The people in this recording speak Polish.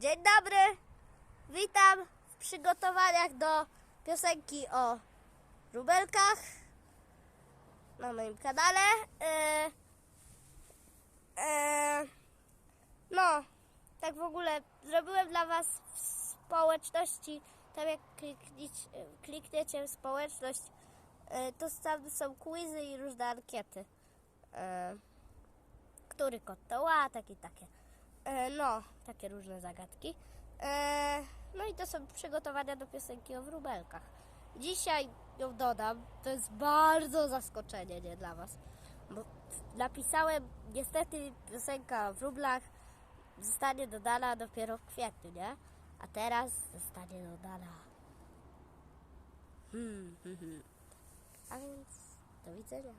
Dzień dobry, witam w przygotowaniach do piosenki o rubelkach na moim kanale. E, e, no, tak w ogóle zrobiłem dla Was w społeczności, tam jak klikniecie w społeczność, e, to tam są quizy i różne ankiety. E, który kot to łatak i takie. E, no, takie różne zagadki. E, no i to są przygotowania do piosenki o wróbelkach. Dzisiaj ją dodam. To jest bardzo zaskoczenie, nie dla Was. Bo napisałem, niestety piosenka o wróblach zostanie dodana dopiero w kwietniu, nie? A teraz zostanie dodana. Hmm, hmm, hmm. A więc do widzenia.